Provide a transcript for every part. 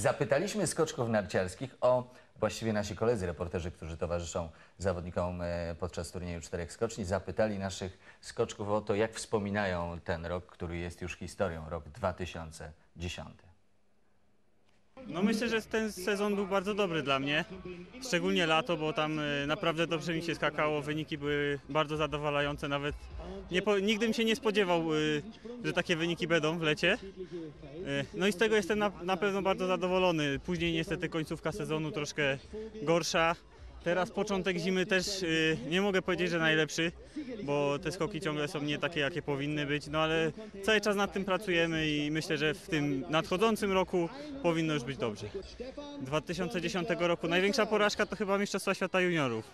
Zapytaliśmy skoczków narciarskich o, właściwie nasi koledzy reporterzy, którzy towarzyszą zawodnikom e, podczas turnieju czterech skoczni, zapytali naszych skoczków o to, jak wspominają ten rok, który jest już historią, rok 2010. No myślę, że ten sezon był bardzo dobry dla mnie. Szczególnie lato, bo tam y, naprawdę dobrze mi się skakało, wyniki były bardzo zadowalające, nawet nie po, nigdy bym się nie spodziewał, y, że takie wyniki będą w lecie. Y, No i z tego jestem na, na pewno bardzo zadowolony. Później niestety końcówka sezonu troszkę gorsza. Teraz początek zimy też y, nie mogę powiedzieć, że najlepszy, bo te skoki ciągle są nie takie, jakie powinny być, no ale cały czas nad tym pracujemy i myślę, że w tym nadchodzącym roku powinno już być dobrze. 2010 roku największa porażka to chyba Mistrzostwa Świata Juniorów.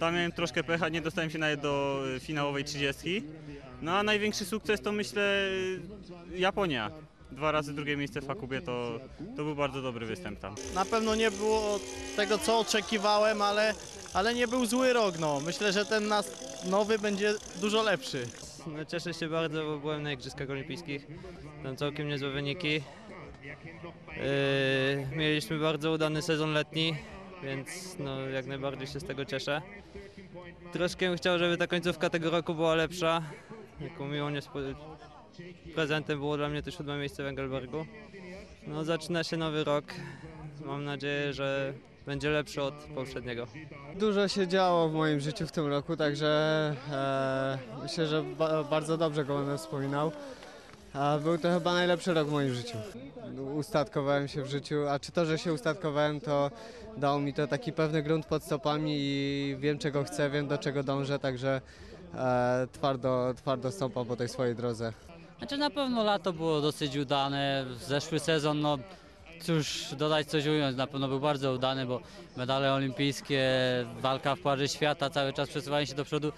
Tam miałem troszkę pecha, nie dostałem się nawet do y, finałowej 30. No a największy sukces to myślę y, Japonia. Dwa razy drugie miejsce w Hakubie to, to był bardzo dobry występ tam. Na pewno nie było tego, co oczekiwałem, ale, ale nie był zły rok. No. Myślę, że ten nas nowy będzie dużo lepszy. No, cieszę się bardzo, bo byłem na Igrzyskach Olimpijskich. Tam całkiem niezłe wyniki. Yy, mieliśmy bardzo udany sezon letni, więc no, jak najbardziej się z tego cieszę. Troszkę chciał, żeby ta końcówka tego roku była lepsza. Jaką miłą niespo- prezentem było dla mnie to siódme miejsce w Engelbergu. No, zaczyna się nowy rok. Mam nadzieję, że będzie lepszy od poprzedniego. Dużo się działo w moim życiu w tym roku, także e, myślę, że ba bardzo dobrze go będę wspominał. A był to chyba najlepszy rok w moim życiu. Ustatkowałem się w życiu, a czy to, że się ustatkowałem, to dało mi to taki pewny grunt pod stopami i wiem czego chcę, wiem do czego dążę, także e, twardo, twardo stąpam po tej swojej drodze. Znaczy na pewno lato było dosyć udane, zeszły sezon, no cóż dodać coś ująć, na pewno był bardzo udany, bo medale olimpijskie, walka w Pucharze Świata, cały czas przesuwanie się do przodu.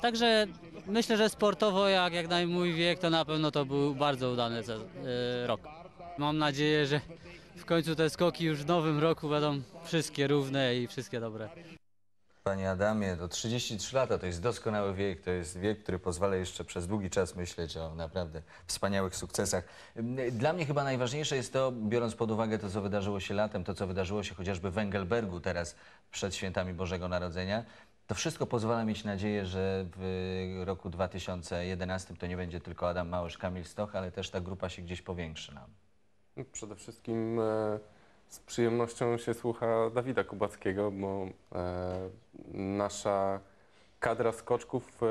Także myślę, że sportowo jak, jak na mój wiek to na pewno to był bardzo udany e, rok. Mam nadzieję, że w końcu te skoki już w nowym roku będą wszystkie równe i wszystkie dobre. Panie Adamie, to 33 lata to jest doskonały wiek, to jest wiek, który pozwala jeszcze przez długi czas myśleć o naprawdę wspaniałych sukcesach. Dla mnie chyba najważniejsze jest to, biorąc pod uwagę to, co wydarzyło się latem, to, co wydarzyło się chociażby w Engelbergu teraz przed świętami Bożego Narodzenia, to wszystko pozwala mieć nadzieję, że w roku 2011 to nie będzie tylko Adam Małysz, Kamil Stoch, ale też ta grupa się gdzieś powiększy nam. Przede wszystkim e, z przyjemnością się słucha Dawida Kubackiego, bo e, nasza kadra skoczków e,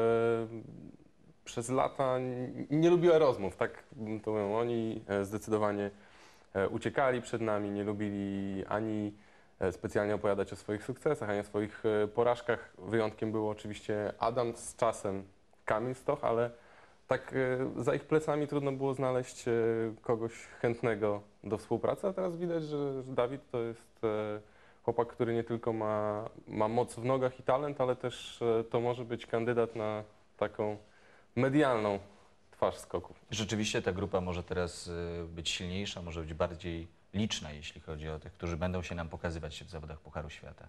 przez lata nie lubiła rozmów, tak to mówił. Oni e, zdecydowanie e, uciekali przed nami, nie lubili ani e, specjalnie opowiadać o swoich sukcesach, ani o swoich porażkach. Wyjątkiem był oczywiście Adam z czasem Kamil Stoch, ale tak e, za ich plecami trudno było znaleźć e, kogoś chętnego do współpracy, a teraz widać, że, Dawid to jest e, chłopak, który nie tylko ma, ma moc w nogach i talent, ale też to może być kandydat na taką medialną twarz skoków. Rzeczywiście ta grupa może teraz być silniejsza, może być bardziej liczna, jeśli chodzi o tych, którzy będą się nam pokazywać w zawodach Pucharu Świata.